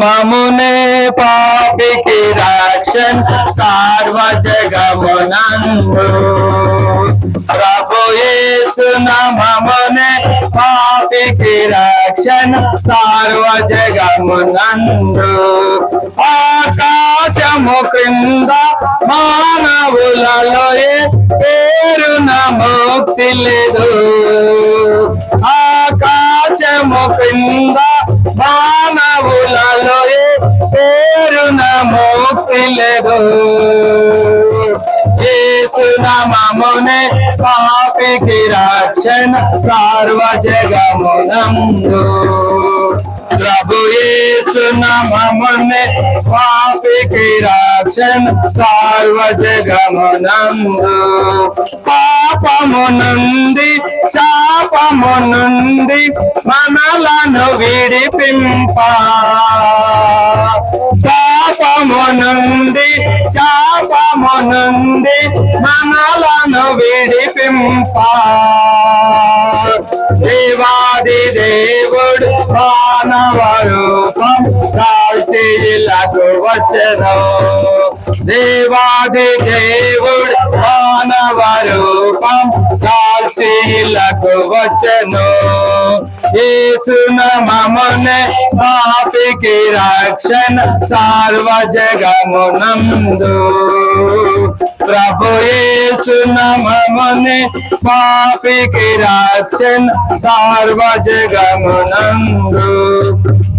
మమునే పాపికి రక్షణ సార్వజగమునందు. ప్రభు ఏసునమమునే పాపికి రక్షణ సార్వజగమునందు. ఆకాశము క్రింద మానవులలో పేరు నమోక్తి లేదు ఆకాశము క్రింద మా ছেলে গো పాపికి రక్షణ సార్వజగమునందు ప్రభు ఏసునామమునే పాపికి రక్షణ సార్వజగమునందు పాపము నుండి శాపము నుండి మనలను విడిపింప శాపము నుండి శాపము మనలను విడిపింప. దేవాది దేవుడు మానవరూపం రూపం కాల్తీలకు వచ్చను. దేవాది దేవుడు మానవరూపం రూపం వచ్చను. యేసున మమనే పాపికి రక్షణ సార్వజగమునందు. ప్రభు యేసున మమనే పాపికి రక్షణ సార్వజగమునందు.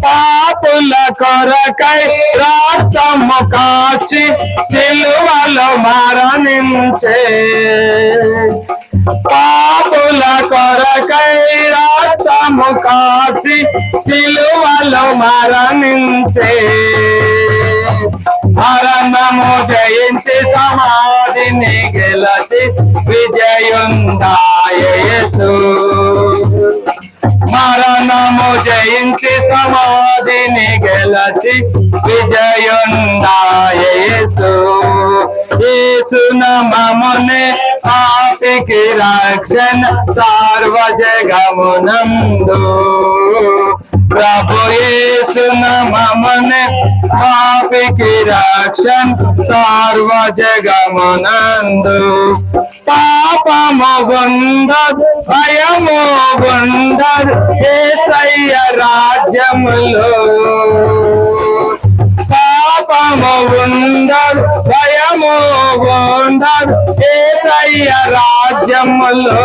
పాపుల కొరకై రాష్ట్రము కాచి సిలువలో మరణించే. పాపుల కొరకై రా రాష్ట్రము కాచి సిలువలో మరణించే. మరణము జయించి సమాధిని గెలచి విజయుందాయసు మరణము జయించి సమాధిని గెలచి విజయుందాయసు యేసున మమునే शिखिराक्षन् सार्वजगमुनन्दो। యేసున మమునే పాపికి రక్షణ సార్వజగమునందు పాపము గుండదు భయము గుండదు ఏసయ్య రాజ్యములో పాపము ఉండదు భయము ఉండదు ఏసయ్య రాజ్యములో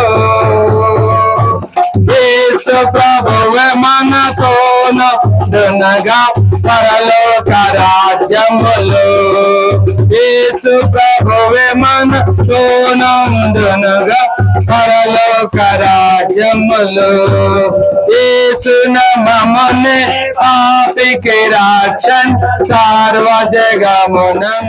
యేసు ప్రభువ మనతోను దునగా పరలోక రాజ్యములో యేసు ప్రభువ మనతోను దునగా పరలోక రాజ్యములో యేసు నమమునే ఆపికి రాజన్ సార్వజగమునం